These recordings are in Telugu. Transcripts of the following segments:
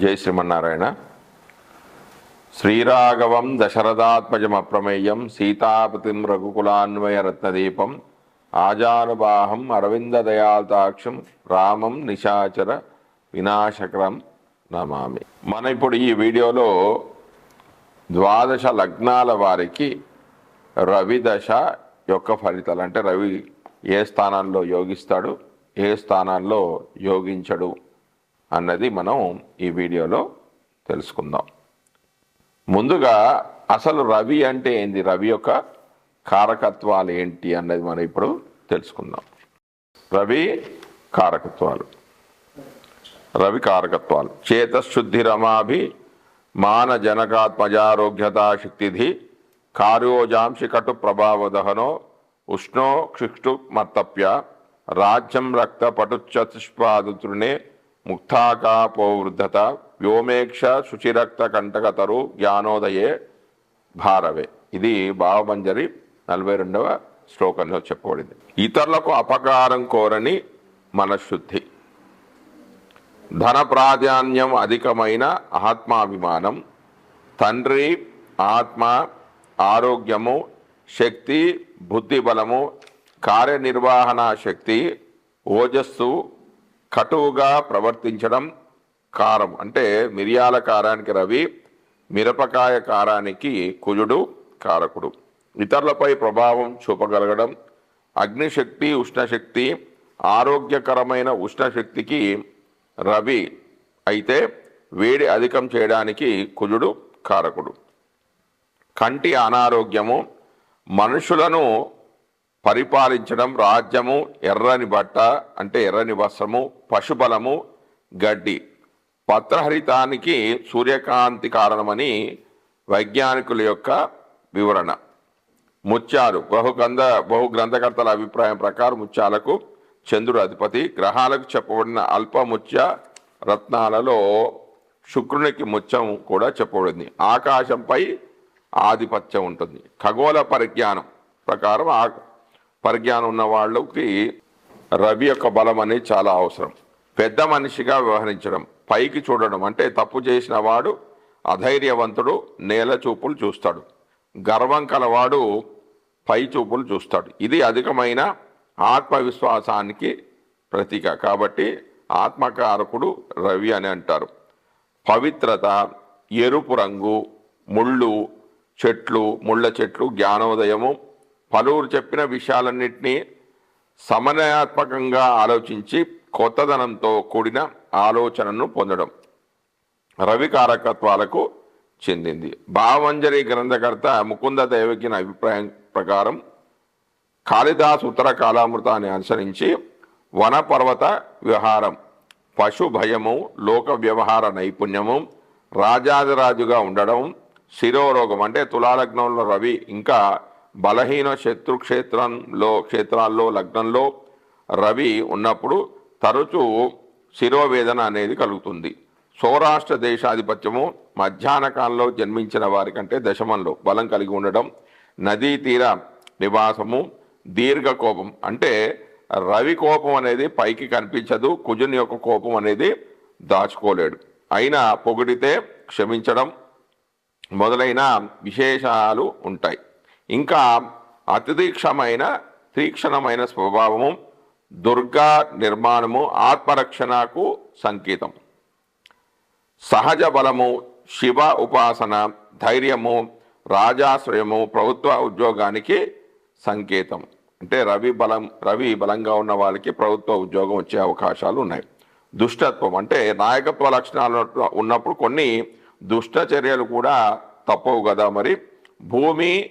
జై శ్రీమన్నారాయణ. శ్రీరాఘవం దశరథాత్మజమప్రమేయం సీతాపతిం రఘుకులాన్వయ రత్నదీపం ఆజానుబాహం అరవిందదయాల్తాక్షం రామం నిశాచర వినాశకరం నమామి. మన ఇప్పుడు ఈ వీడియోలో ద్వాదశ లగ్నాల వారికి రవి దశ యొక్క ఫలితాలు అంటే రవి ఏ స్థానాల్లో యోగిస్తాడు ఏ స్థానాల్లో యోగించడు అన్నది మనం ఈ వీడియోలో తెలుసుకుందాం. ముందుగా అసలు రవి అంటే ఏంది? రవి యొక్క కారకత్వాలు ఏంటి అన్నది మనం ఇప్పుడు తెలుసుకుందాం. రవి కారకత్వాలు. రవి కారకత్వాలు. చేతశుద్ధి రమాభి మాన జనకాత్మజారోగ్యతా శక్తిధి కార్యోజాంశి కటు ప్రభావదహనో ఉష్ణో క్షిక్షు మర్తప్య రాజ్యం రక్త పటుచతుష్పాదుతృణే ముక్తాకాపోవృద్ధత వ్యోమేక్ష శుచిరక్త కంటకతరు జ్ఞానోదయే భారవే. ఇది భావమంజరి నలభై రెండవ శ్లోకంలో చెప్పబడింది ఇతరులకు అపకారం కోరని మనశుద్ధి ధన ప్రాధాన్యం అధికమైన ఆత్మాభిమానం. తండ్రి ఆత్మ ఆరోగ్యము శక్తి బుద్ధి బలము కార్యనిర్వహణ శక్తి ఓజస్సు కటువుగా ప్రవర్తించడం కారం. అంటే మిరియాల కారానికి రవి మిరపకాయ కారానికి కుజుడు కారకుడు. ఇతరులపై ప్రభావం చూపగలగడం అగ్నిశక్తి ఉష్ణశక్తి ఆరోగ్యకరమైన ఉష్ణశక్తికి రవి అయితే వేడి అధికం చేయడానికి కుజుడు కారకుడు. కంటి అనారోగ్యము మనుషులను పరిపాలించడం రాజ్యము ఎర్రని బట్ట అంటే ఎర్రని వస్త్రము పశుబలము గడ్డి. పత్రహరితానికి సూర్యకాంతి కారణమని వైజ్ఞానికుల యొక్క వివరణ. ముత్యాలు బహుగ్రంథ బహు గ్రంథకర్తల అభిప్రాయం ప్రకారం ముత్యాలకు చంద్రుడు అధిపతి. గ్రహాలకు చెప్పబడిన అల్ప ముత్య రత్నాలలో శుక్రునికి ముత్యం కూడా చెప్పబడింది. ఆకాశంపై ఆధిపత్యం ఉంటుంది. ఖగోళ పరిజ్ఞానం ప్రకారం ఆ పరిజ్ఞానం ఉన్న వాళ్ళకి రవి యొక్క బలం అనేది చాలా అవసరం. పెద్ద మనిషిగా వ్యవహరించడం పైకి చూడడం అంటే తప్పు చేసిన వాడు అధైర్యవంతుడు నేల చూపులు చూస్తాడు. గర్వం కలవాడు పై చూపులు చూస్తాడు. ఇది అధికమైన ఆత్మవిశ్వాసానికి ప్రతీక. కాబట్టి ఆత్మకారకుడు రవి అని అంటారు. పవిత్రత ఎరుపు రంగు ముళ్ళు చెట్లు ముళ్ళ చెట్లు జ్ఞానోదయము పలువురు చెప్పిన విషయాలన్నింటినీ సమన్వయాత్మకంగా ఆలోచించి కొత్తదనంతో కూడిన ఆలోచనను పొందడం రవి కారకత్వాలకు చెందింది. భావంజరి గ్రంథకర్త ముకుంద దేవకిన అభిప్రాయం ప్రకారం కాళిదాస్ ఉత్తర కాలామృతాన్ని అనుసరించి వనపర్వత వ్యవహారం పశు భయము లోక వ్యవహార నైపుణ్యము రాజాదిరాజుగా ఉండడం శిరోరోగం అంటే తులాలగ్నంలో రవి ఇంకా బలహీన శత్రు క్షేత్రంలో క్షేత్రాల్లో లగ్నంలో రవి ఉన్నప్పుడు తరచూ శిరోవేదన అనేది కలుగుతుంది. సౌరాష్ట్ర దేశాధిపత్యము మధ్యాహ్న కాలంలో జన్మించిన వారికంటే దశమంలో బలం కలిగి ఉండడం నదీ తీర నివాసము దీర్ఘ కోపం అంటే రవి కోపం అనేది పైకి కనిపించదు కుజుని యొక్క కోపం అనేది దాచుకోలేడు. అయినా పొగిడితే క్షమించడం మొదలైన విశేషాలు ఉంటాయి. ఇంకా అతిదీక్షమైన తీక్షణమైన స్వభావము దుర్గా నిర్మాణము ఆత్మరక్షణకు సంకేతం. సహజ బలము శివ ఉపాసన ధైర్యము రాజాశ్రయము ప్రభుత్వ ఉద్యోగానికి సంకేతం. అంటే రవి బలం రవి బలంగా ఉన్న వాళ్ళకి ప్రభుత్వ ఉద్యోగం వచ్చే అవకాశాలు ఉన్నాయి. దుష్టత్వం అంటే నాయకత్వ లక్షణాలు ఉన్నప్పుడు కొన్ని దుష్ట చర్యలు కూడా తప్పవు కదా మరి. భూమి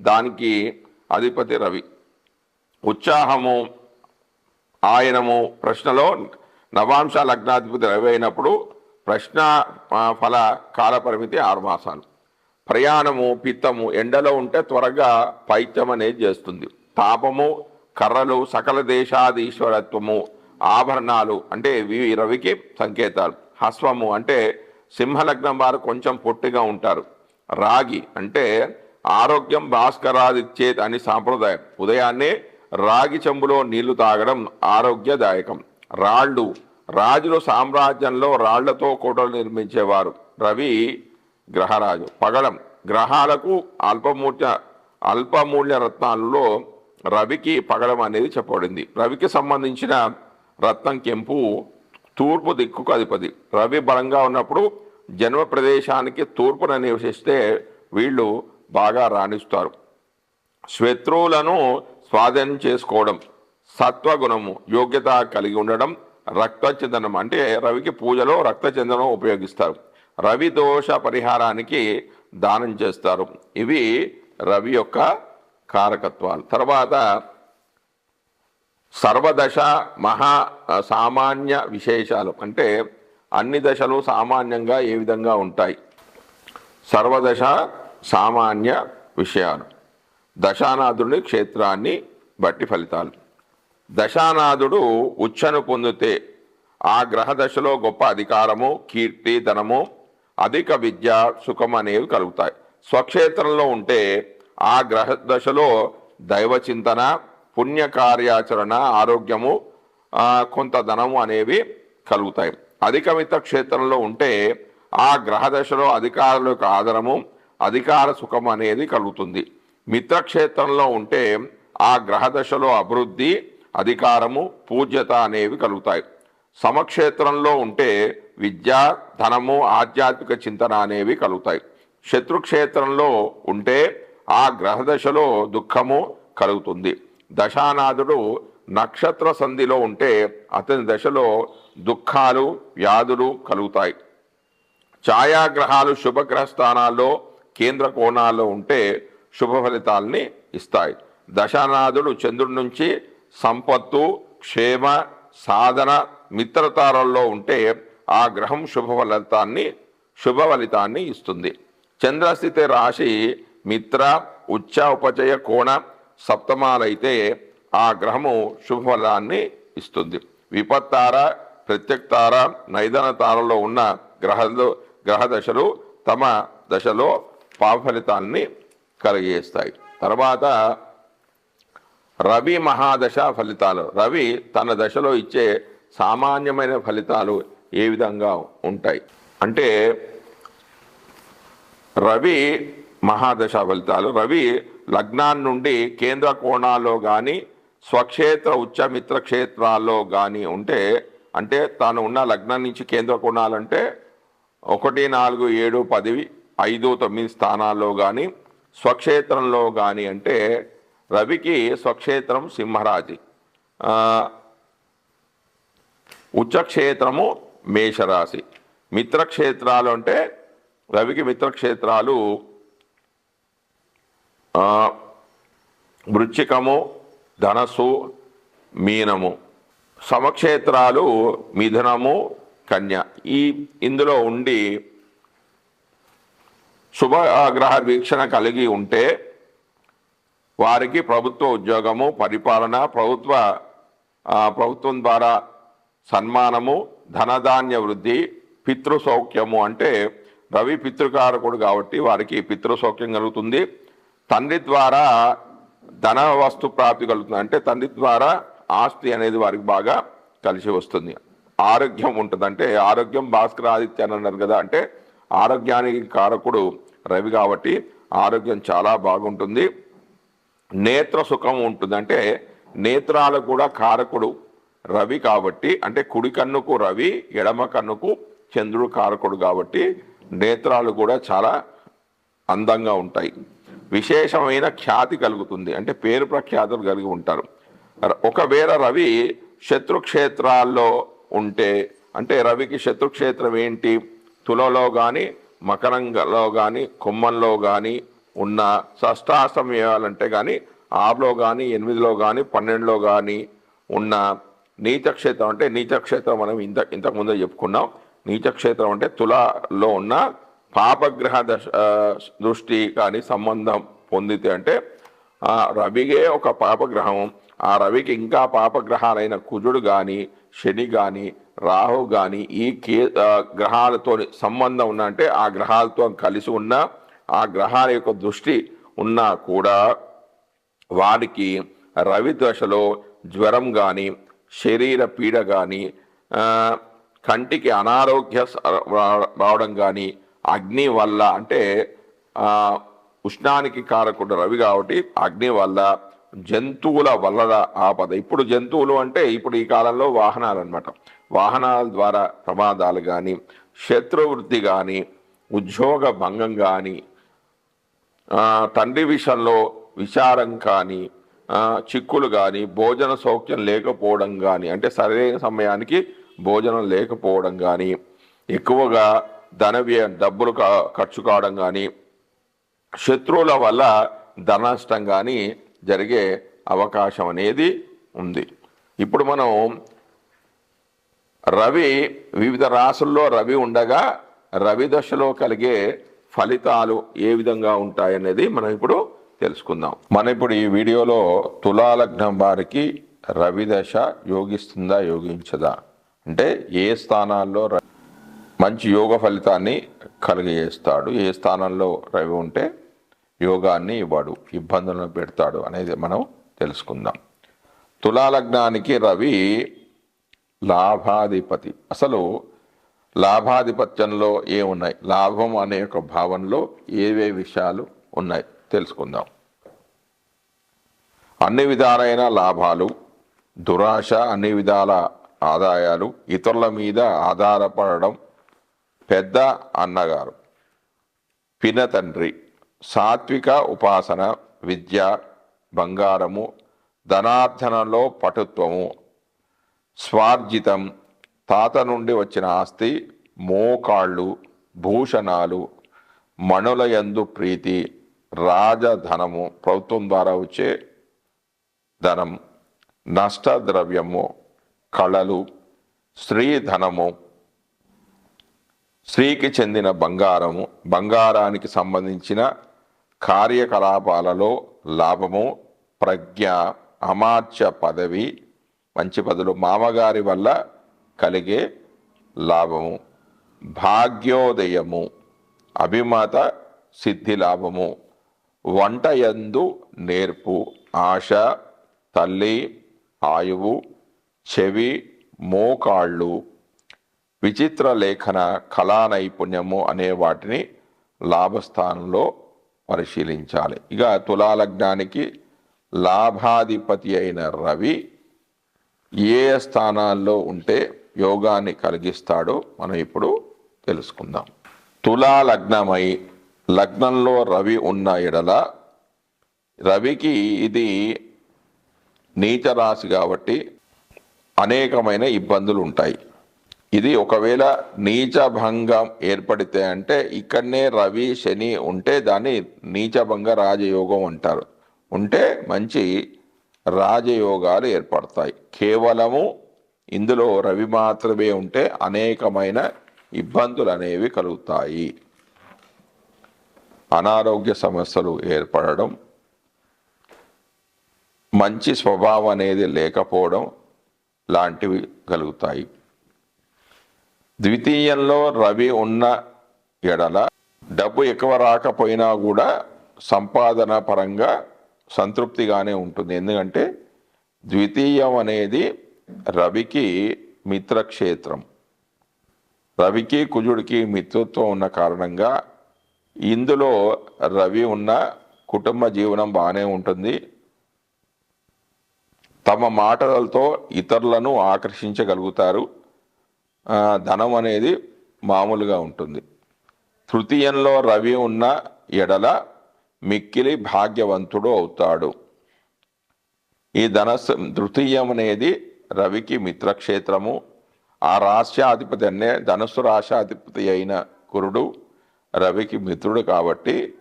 దానికి అధిపతి రవి. ఉత్సాహము ఆయనము ప్రశ్నలో నవాంశ లగ్నాధిపతి రవి అయినప్పుడు ప్రశ్న ఫల కాలపరిమితి ఆరు మాసాలు. ప్రయాణము పిత్తము ఎండలో ఉంటే త్వరగా పైత్యం అనేది చేస్తుంది. తాపము కర్రలు సకల దేశాధీశ్వరత్వము ఆభరణాలు అంటే ఇవి రవికి సంకేతాలు. హస్వము అంటే సింహలగ్నం వారు కొంచెం పొట్టిగా ఉంటారు. రాగి అంటే ఆరోగ్యం భాస్కరాదిచ్చేత్ అని సాంప్రదాయం. ఉదయాన్నే రాగి చెంబులో నీళ్ళు తాగడం ఆరోగ్యదాయకం. రాళ్ళు. రాజులు సామ్రాజ్యంలో రాళ్ళతో కోటలు నిర్మించేవారు. రవి గ్రహరాజు. పగడం గ్రహాలకు అల్పమూల్య అల్పమూల్య రత్నాలలో రవికి పగడం అనేది చెప్పబడింది. రవికి సంబంధించిన రత్నం కెంపు తూర్పు దిక్కుకు అధిపతి. రవి బలంగా ఉన్నప్పుడు జన్మ ప్రదేశానికి తూర్పున నివసిస్తే వీళ్ళు బాగా రాణిస్తారు. శత్రువులను స్వాధీనం చేసుకోవడం సత్వగుణము యోగ్యత కలిగి ఉండడం రక్తచందనం అంటే రవికి పూజలో రక్తచందనం ఉపయోగిస్తారు. రవి దోష పరిహారానికి దానం చేస్తారు. ఇవి రవి యొక్క కారకత్వాలు. తర్వాత సర్వదశ మహా సామాన్య విశేషాలు అంటే అన్ని దశలు సామాన్యంగా ఏ విధంగా ఉంటాయి? సర్వదశ సామాన్య విషయాలు. దశానాథుడి క్షేత్రాన్ని బట్టి ఫలితాలు. దశానాథుడు ఉచ్చను పొందితే ఆ గ్రహ దశలో గొప్ప అధికారము కీర్తి ధనము అధిక విద్య సుఖం అనేవి కలుగుతాయి. స్వక్షేత్రంలో ఉంటే ఆ గ్రహ దశలో దైవ చింతన పుణ్య కార్యాచరణ ఆరోగ్యము కొంత ధనము అనేవి కలుగుతాయి. అధిక క్షేత్రంలో ఉంటే ఆ గ్రహ దశలో అధికారుల యొక్క ఆదరము అధికార సుఖం అనేది కలుగుతుంది. మిత్రక్షేత్రంలో ఉంటే ఆ గ్రహ దశలో అభివృద్ధి అధికారము పూజ్యత అనేవి కలుగుతాయి. సమక్షేత్రంలో ఉంటే విద్య ధనము ఆధ్యాత్మిక చింతన అనేవి కలుగుతాయి. శత్రుక్షేత్రంలో ఉంటే ఆ గ్రహ దశలో దుఃఖము కలుగుతుంది. దశానాథుడు నక్షత్ర సంధిలో ఉంటే అతని దశలో దుఃఖాలు వ్యాధులు కలుగుతాయి. ఛాయాగ్రహాలు శుభగ్రహ స్థానాల్లో కేంద్ర కోణాల్లో ఉంటే శుభ ఫలితాల్ని ఇస్తాయి. దశానాథుడు చంద్రుడి నుంచి సంపత్తు క్షేమ సాధన మిత్రతారల్లో ఉంటే ఆ గ్రహం శుభ ఫలితాన్ని శుభ ఫలితాన్ని ఇస్తుంది. చంద్రస్థితి రాశి మిత్ర ఉచ్చ ఉపచయ కోణ సప్తమాలైతే ఆ గ్రహము శుభ ఫలాన్ని ఇస్తుంది. విపత్తార ప్రత్యక్తార నైదన తారలో ఉన్న గ్రహాలు గ్రహ దశలు తమ దశలో పాప ఫలితాన్ని కలిగేస్తాయి. తర్వాత రవి మహాదశ ఫలితాలు. రవి తన దశలో ఇచ్చే సామాన్యమైన ఫలితాలు ఏ విధంగా ఉంటాయి? అంటే రవి మహాదశ ఫలితాలు. రవి లగ్నాన్ని నుండి కేంద్ర కోణాల్లో కానీ స్వక్షేత్ర ఉచ్చమిత్ర క్షేత్రాల్లో కానీ ఉంటే అంటే తాను ఉన్న లగ్నం నుంచి కేంద్ర కోణాలంటే ఒకటి నాలుగు ఏడు పది ఐదు తొమ్మిది స్థానాల్లో కానీ స్వక్షేత్రంలో కానీ అంటే రవికి స్వక్షేత్రం సింహరాజి. ఉచ్చక్షేత్రము మేషరాశి. మిత్రక్షేత్రాలు అంటే రవికి మిత్రక్షేత్రాలు వృచ్చికము ధనస్సు మీనము. సమక్షేత్రాలు మిథునము కన్య. ఈ ఇందులో ఉండి శుభ గ్రహ వీక్షణ కలిగి ఉంటే వారికి ప్రభుత్వ ఉద్యోగము పరిపాలన ప్రభుత్వ ప్రభుత్వం ద్వారా సన్మానము ధనధాన్య వృద్ధి పితృసౌఖ్యము అంటే రవి పితృకారకుడు కాబట్టి వారికి పితృ సౌఖ్యం కలుగుతుంది. తండ్రి ద్వారా ధన వస్తు ప్రాప్తి కలుగుతుంది. అంటే తండ్రి ద్వారా ఆస్తి అనేది వారికి బాగా కలిసి వస్తుంది. ఆరోగ్యం ఉంటుంది అంటే ఆరోగ్యం భాస్కర ఆదిత్య అని అన్నారు కదా అంటే ఆరోగ్యానికి కారకుడు రవి కాబట్టి ఆరోగ్యం చాలా బాగుంటుంది. నేత్ర సుఖం ఉంటుంది. అంటే నేత్రాలకు కూడా కారకుడు రవి కాబట్టి అంటే కుడి కన్నుకు రవి ఎడమ కన్నుకు చంద్రుడు కారకుడు కాబట్టి నేత్రాలు కూడా చాలా అందంగా ఉంటాయి. విశేషమైన ఖ్యాతి కలుగుతుంది. అంటే పేరు ప్రఖ్యాతులు కలిగి ఉంటారు. ఒకవేళ రవి శత్రుక్షేత్రాల్లో ఉంటే అంటే రవికి శత్రుక్షేత్రం ఏంటి? తులలో కానీ మకరంగలో కానీ కుమ్మంలో కానీ ఉన్న షష్టాష్టమయాలంటే కానీ ఆరులో కానీ ఎనిమిదిలో కానీ పన్నెండులో కానీ ఉన్న నీచక్షేత్రం అంటే నీచక్షేత్రం మనం ఇంత ఇంతకుముందే చెప్పుకున్నాం. నీచక్షేత్రం అంటే తులాలో ఉన్న పాపగ్రహ దశ దృష్టి కానీ సంబంధం పొందితే అంటే ఆ రవిగే ఒక పాపగ్రహం. ఆ రవికి ఇంకా పాపగ్రహాలైన కుజుడు కానీ శని కానీ రాహు కానీ ఈ కే గ్రహాలతో సంబంధం ఉన్న అంటే ఆ గ్రహాలతో కలిసి ఉన్న ఆ గ్రహాల యొక్క దృష్టి ఉన్నా కూడా వారికి రవి దశలో జ్వరం కానీ శరీర పీడ కానీ కంటికి అనారోగ్య రా- రావడం కానీ అగ్ని వల్ల అంటే ఉష్ణానికి కారకుండా రవి కాబట్టి అగ్ని వల్ల జంతువుల వల్ల ఆపద. ఇప్పుడు జంతువులు అంటే ఇప్పుడు ఈ కాలంలో వాహనాలు అనమాట వాహనాల ద్వారా ప్రమాదాలు కానీ శత్రువృత్తి కానీ ఉద్యోగ భంగం కానీ తండ్రి విషయంలో విచారం కానీ చిక్కులు కానీ భోజన సౌఖ్యం లేకపోవడం కానీ అంటే సరైన సమయానికి భోజనం లేకపోవడం కానీ ఎక్కువగా ధన వ్యయ డబ్బులు కా- ఖర్చు కావడం కానీ శత్రువుల వల్ల ధన నష్టం కానీ జరిగే అవకాశం అనేది ఉంది. ఇప్పుడు మనం రవి వివిధ రాసుల్లో రవి ఉండగా రవి దశలో కలిగే ఫలితాలు ఏ విధంగా ఉంటాయనేది మనం ఇప్పుడు తెలుసుకుందాం. మనం ఇప్పుడు ఈ వీడియోలో తులాలగ్నం వారికి రవి దశ యోగిస్తుందా యోగించదా? అంటే ఏ స్థానాల్లో మంచి యోగ ఫలితాన్ని కలిగజేస్తాడు ఏ స్థానంలో రవి ఉంటే యోగాన్ని ఇవ్వడు ఇబ్బందులను పెడతాడు అనేది మనం తెలుసుకుందాం. తులాలగ్నానికి రవి లాభాధిపతి. అసలు లాభాధిపత్యంలో ఏమున్నాయి? లాభం అనే ఒక భావనలో ఏవే విషయాలు ఉన్నాయి? తెలుసుకుందాం. అన్ని విధాలైన లాభాలు దురాశ అన్ని విధాల ఆదాయాలు ఇతరుల మీద ఆధారపడడం పెద్ద అన్నగారు. పిన తండ్రి సాత్విక ఉపాసన విద్య బంగారము ధనార్జనలో పటుత్వము స్వార్జితం తాత నుండి వచ్చిన ఆస్తి మోకాళ్ళు భూషణాలు మణుల యందు ప్రీతి రాజధనము ప్రభుత్వం ద్వారా వచ్చే ధనం నష్టద్రవ్యము కళలు స్త్రీధనము స్త్రీకి చెందిన బంగారము బంగారానికి సంబంధించిన కార్యకలాపాలలో లాభము ప్రజ్ఞ అమాత్య పదవి మంచి పదులు మామగారి వల్ల కలిగే లాభము భాగ్యోదయము అభిమత సిద్ధి లాభము వంటయందు నేర్పు ఆశ తల్లి ఆయువు చెవి మోకాళ్ళు విచిత్ర లేఖన కళా నైపుణ్యము అనే వాటిని లాభస్థానంలో పరిశీలించాలి. ఇక తులాలగ్నానికి లాభాధిపతి అయిన రవి ఏ స్థానాల్లో ఉంటే యోగాన్ని కలిగిస్తాడో మనం ఇప్పుడు తెలుసుకుందాం. తులా లగ్నమై లగ్నంలో రవి ఉన్న ఎడల రవికి ఇది నీచ రాశి కాబట్టి అనేకమైన ఇబ్బందులు ఉంటాయి. ఇది ఒకవేళ నీచభంగం ఏర్పడితే అంటే ఇక్కడనే రవి శని ఉంటే దాన్ని నీచభంగ రాజయోగం అంటారు. ఉంటే మంచి రాజయోగాలు ఏర్పడతాయి. కేవలము ఇందులో రవి మాత్రమే ఉంటే అనేకమైన ఇబ్బందులు అనేవి కలుగుతాయి. అనారోగ్య సమస్యలు ఏర్పడడం మంచి స్వభావం అనేది లేకపోవడం లాంటివి కలుగుతాయి. ద్వితీయంలో రవి ఉన్న ఎడల డబ్బు ఎక్కువ రాకపోయినా కూడా సంపాదన పరంగా సంతృప్తిగానే ఉంటుంది. ఎందుకంటే ద్వితీయం అనేది రవికి మిత్రక్షేత్రం. రవికి కుజుడికి మిత్రత్వం ఉన్న కారణంగా ఇందులో రవి ఉన్న కుటుంబ జీవనం బాగానే ఉంటుంది. తమ మాటలతో ఇతరులను ఆకర్షించగలుగుతారు. ధనం అనేది మామూలుగా ఉంటుంది. తృతీయంలో రవి ఉన్న ఎడల మిక్కిలి భాగ్యవంతుడు అవుతాడు. ఈ ధనస్సు తృతీయం అనేది రవికి మిత్రక్షేత్రము. ఆ రాశ్యాధిపతి అనే ధనుసు రాశాధిపతి అయిన కురుడు రవికి మిత్రుడు కాబట్టి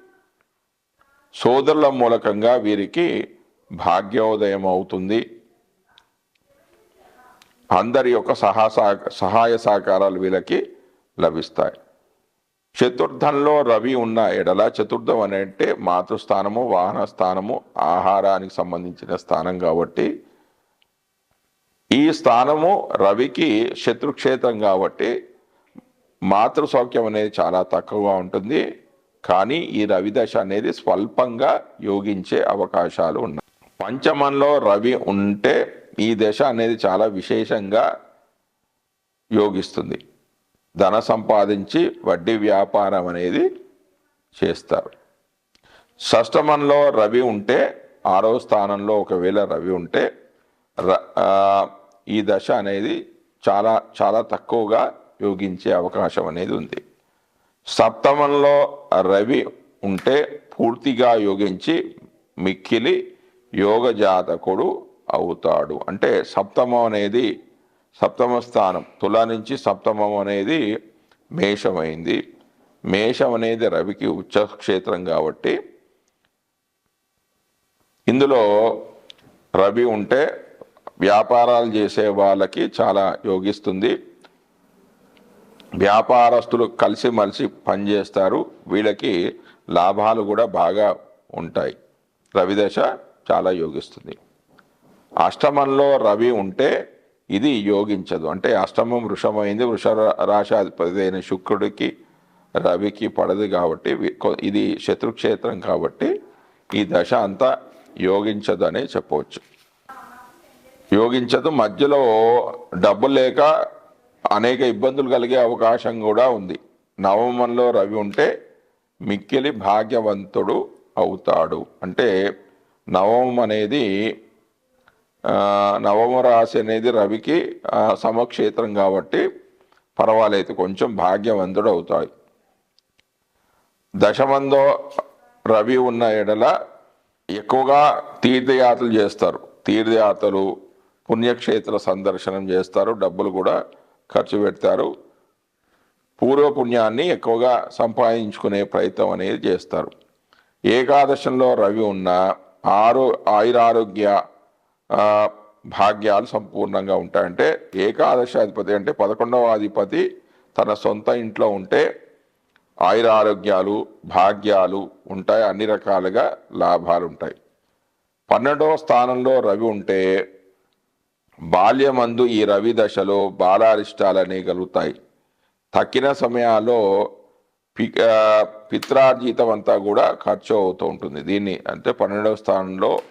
సోదరుల మూలకంగా వీరికి భాగ్యోదయం అవుతుంది. అందరి యొక్క సహా సహాయ సహకారాలు వీళ్ళకి లభిస్తాయి. చతుర్థంలో రవి ఉన్న ఎడల చతుర్థం అని అంటే మాతృస్థానము వాహన స్థానము ఆహారానికి సంబంధించిన స్థానం కాబట్టి ఈ స్థానము రవికి శత్రుక్షేత్రం కాబట్టి మాతృ సౌఖ్యం అనేది చాలా తక్కువగా ఉంటుంది. కానీ ఈ రవి దశ అనేది స్వల్పంగా యోగించే అవకాశాలు ఉన్నాయి. పంచమంలో రవి ఉంటే ఈ దశ అనేది చాలా విశేషంగా యోగిస్తుంది. ధన సంపాదించి వడ్డీ వ్యాపారం అనేది చేస్తారు. షష్టమంలో రవి ఉంటే ఆరో స్థానంలో ఒకవేళ రవి ఉంటే ర- ఈ దశ అనేది చాలా చాలా తక్కువగా యోగించే అవకాశం అనేది ఉంది. సప్తమంలో రవి ఉంటే పూర్తిగా యోగించి మిక్కిలి యోగ జాతకుడు అవుతాడు. అంటే సప్తమం అనేది సప్తమ స్థానం. తుల నుంచి సప్తమం అనేది మేషమైంది. మేషం అనేది రవికి ఉచ్చక్షేత్రం కాబట్టి ఇందులో రవి ఉంటే వ్యాపారాలు చేసే వాళ్ళకి చాలా యోగిస్తుంది. వ్యాపారస్తులు కలిసిమలిసి పనిచేస్తారు వీళ్ళకి లాభాలు కూడా బాగా ఉంటాయి. రవిదశ చాలా యోగిస్తుంది. అష్టమంలో రవి ఉంటే ఇది యోగించదు. అంటే అష్టమం వృషమైంది వృష రాశాధిపతి అయిన శుక్రుడికి రవికి పడదు కాబట్టి ఇది శత్రుక్షేత్రం కాబట్టి ఈ దశ అంతా యోగించదు అనే చెప్పవచ్చు. యోగించదు మధ్యలో డబ్బు లేక అనేక ఇబ్బందులు కలిగే అవకాశం కూడా ఉంది. నవమంలో రవి ఉంటే మిక్కిలి భాగ్యవంతుడు అవుతాడు. అంటే నవమం అనేది నవమ రాశి అనేది రవికి సమక్షేత్రం కాబట్టి పర్వాలేదు కొంచెం భాగ్యవంతుడు అవుతాయి. దశమందో రవి ఉన్న ఎడల ఎక్కువగా తీర్థయాత్రలు చేస్తారు. తీర్థయాత్రలు పుణ్యక్షేత్ర సందర్శనం చేస్తారు డబ్బులు కూడా ఖర్చు పెడతారు. పూర్వపుణ్యాన్ని ఎక్కువగా సంపాదించుకునే ప్రయత్నం అనేది చేస్తారు. ఏకాదశంలో రవి ఉన్న ఆరో ఆయురారోగ్య భాగ్యాలు సంపూర్ణంగా ఉంటాయంటే ఏకాదశాధిపతి అంటే పదకొండవ అధిపతి తన సొంత ఇంట్లో ఉంటే ఆయురారోగ్యాలు భాగ్యాలు ఉంటాయి అన్ని రకాలుగా లాభాలు ఉంటాయి. పన్నెండవ స్థానంలో రవి ఉంటే బాల్యమందు ఈ రవి దశలో బాలారిష్టాలని కలుగుతాయి. తక్కిన సమయాల్లో పి పిత్రార్జితం అంతా కూడా ఖర్చు అవుతూ ఉంటుంది. దీన్ని అంటే పన్నెండవ స్థానంలో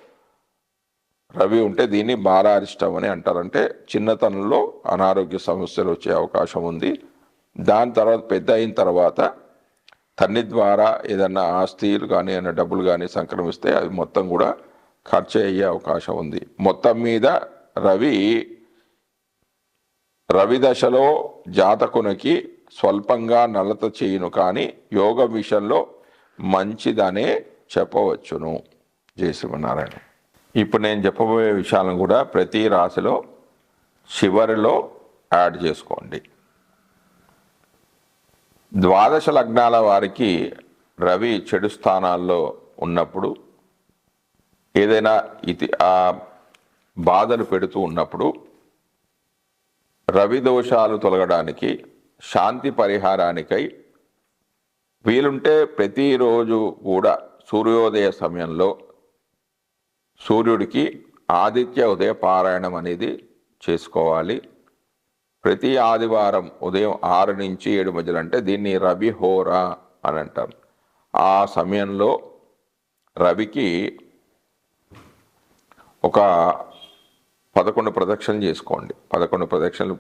రవి ఉంటే దీన్ని బాలారిష్టం అని అంటారంటే చిన్నతనంలో అనారోగ్య సమస్యలు వచ్చే అవకాశం ఉంది. దాని తర్వాత పెద్ద అయిన తర్వాత తన్ని ద్వారా ఏదన్నా ఆస్తిలు కానీ ఏదైనా డబ్బులు కానీ సంక్రమిస్తే అది మొత్తం కూడా ఖర్చు అయ్యే అవకాశం ఉంది. మొత్తం మీద రవి రవి దశలో జాతకునికి స్వల్పంగా నలత చేయును కానీ యోగ విషయంలో మంచిదనే చెప్పవచ్చును. జయ శ్రీమన్నారాయణ. ఇప్పుడు నేను చెప్పబోయే విషయాలను కూడా ప్రతి రాశిలో చివరిలో యాడ్ చేసుకోండి. ద్వాదశ లగ్నాల వారికి రవి చెడు స్థానాల్లో ఉన్నప్పుడు ఏదైనా ఇది ఆ బాధలు పెడుతూ ఉన్నప్పుడు రవి దోషాలు తొలగడానికి శాంతి పరిహారానికై వీలుంటే ప్రతిరోజు కూడా సూర్యోదయ సమయంలో సూర్యుడికి ఆదిత్య ఉదయ పారాయణం అనేది చేసుకోవాలి. ప్రతి ఆదివారం ఉదయం ఆరు నుంచి ఏడు మధ్యలో అంటే దీన్ని రవి హోరా అని అంటారు. ఆ సమయంలో రవికి ఒక పదకొండు ప్రదక్షిణలు చేసుకోండి. పదకొండు ప్రదక్షిణలు.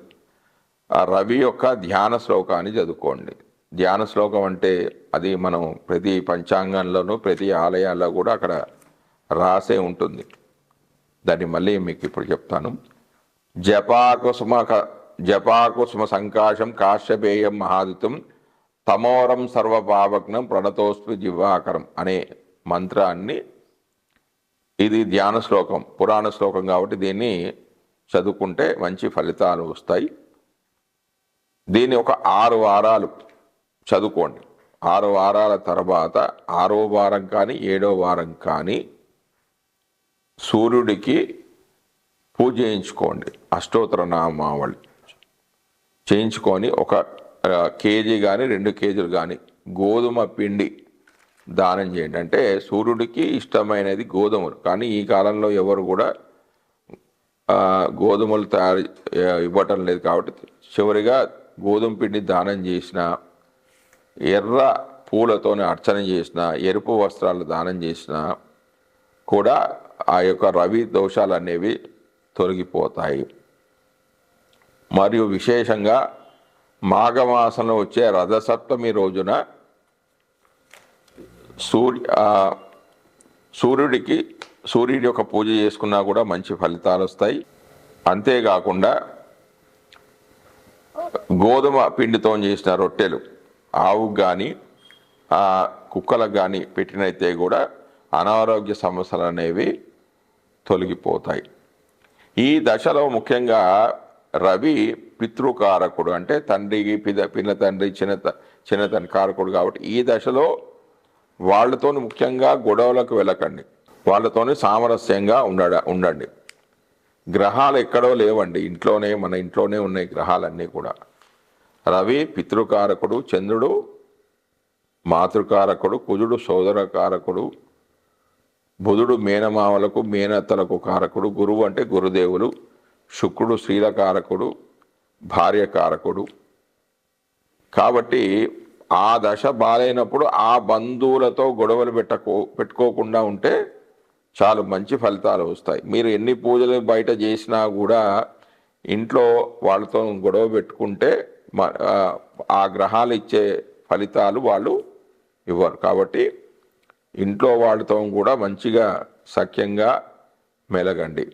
రవి యొక్క ధ్యాన శ్లోకాన్ని చదువుకోండి. ధ్యాన శ్లోకం అంటే అది మనం ప్రతి పంచాంగంలోనూ ప్రతి ఆలయాల్లో కూడా అక్కడ రాసే ఉంటుంది. దాన్ని మళ్ళీ మీకు ఇప్పుడు చెప్తాను. జపాకుసుమ క- జపాకుసుమ సంకాశం కాశ్యపేయం మహాదితం తమోరం సర్వపావగ్నం ప్రణతోస్మి జివాకరం అనే మంత్రాన్ని ఇది ధ్యాన శ్లోకం పురాణ శ్లోకం కాబట్టి దీన్ని చదువుకుంటే మంచి ఫలితాలు వస్తాయి. దీన్ని ఒక ఆరు వారాలు చదువుకోండి. ఆరు వారాల తర్వాత ఆరో వారం కానీ ఏడో వారం కానీ సూర్యుడికి పూజ చేయించుకోండి అష్టోత్తర నామావళి చేయించుకొని ఒక కేజీ కానీ రెండు కేజీలు కానీ గోధుమ పిండి దానం చేయండి. అంటే సూర్యుడికి ఇష్టమైనది గోధుమలు. కానీ ఈ కాలంలో ఎవరు కూడా గోధుమలు తయారు ఇవ్వటం లేదు కాబట్టి చివరిగా గోధుమ పిండి దానం చేసిన ఎర్ర పూలతోనే అర్చన చేసిన ఎరుపు వస్త్రాలు దానం చేసిన కూడా ఆ యొక్క రవి దోషాలు అనేవి తొలగిపోతాయి. మరియు విశేషంగా మాఘమాసంలో వచ్చే రథసప్తమి రోజున సూర్య సూర్యుడికి సూర్యుడి యొక్క పూజ చేసుకున్నా కూడా మంచి ఫలితాలు వస్తాయి. అంతేకాకుండా గోధుమ పిండితో చేసిన రొట్టెలు ఆవుకు కానీ కుక్కలకు కానీ పెట్టినైతే కూడా అనారోగ్య సమస్యలు అనేవి తొలగిపోతాయి. ఈ దశలో ముఖ్యంగా రవి పితృకారకుడు అంటే తండ్రికి పిద పిన్న తండ్రి చిన్న చిన్న తండ్రి కారకుడు కాబట్టి ఈ దశలో వాళ్ళతో ముఖ్యంగా గొడవలకు వెళ్ళకండి. వాళ్ళతోని సామరస్యంగా ఉండడ ఉండండి. గ్రహాలు ఎక్కడో లేవండి. ఇంట్లోనే మన ఇంట్లోనే ఉన్నాయి గ్రహాలన్నీ కూడా. రవి పితృకారకుడు చంద్రుడు మాతృకారకుడు కుజుడు సోదరకారకుడు బుధుడు మేనమామలకు మేనత్తలకు కారకుడు గురువు అంటే గురుదేవులు శుక్రుడు శ్రీల కారకుడు భార్య కారకుడు. కాబట్టి ఆ దశ బాలైనప్పుడు ఆ బంధువులతో గొడవలు పెట్టకో పెట్టుకోకుండా ఉంటే చాలు మంచి ఫలితాలు వస్తాయి. మీరు ఎన్ని పూజలు బయట చేసినా కూడా ఇంట్లో వాళ్ళతో గొడవ పెట్టుకుంటే మ- ఆ గ్రహాలు ఇచ్చే ఫలితాలు వాళ్ళు ఇవ్వరు. కాబట్టి ఇంట్లో వాళ్ళతో కూడా మంచిగా సఖ్యంగా మెలగండి.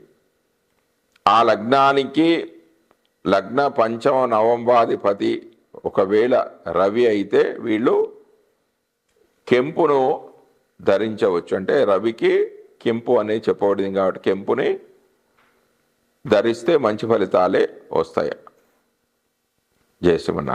ఆ లగ్నానికి లగ్న పంచమ నవంబాధిపతి ఒకవేళ రవి అయితే వీళ్ళు కెంపును ధరించవచ్చు. అంటే రవికి కెంపు అనేది చెప్పబడింది కాబట్టి కెంపుని ధరిస్తే మంచి ఫలితాలే వస్తాయి. జయ శ్రీమన్నారాయణ.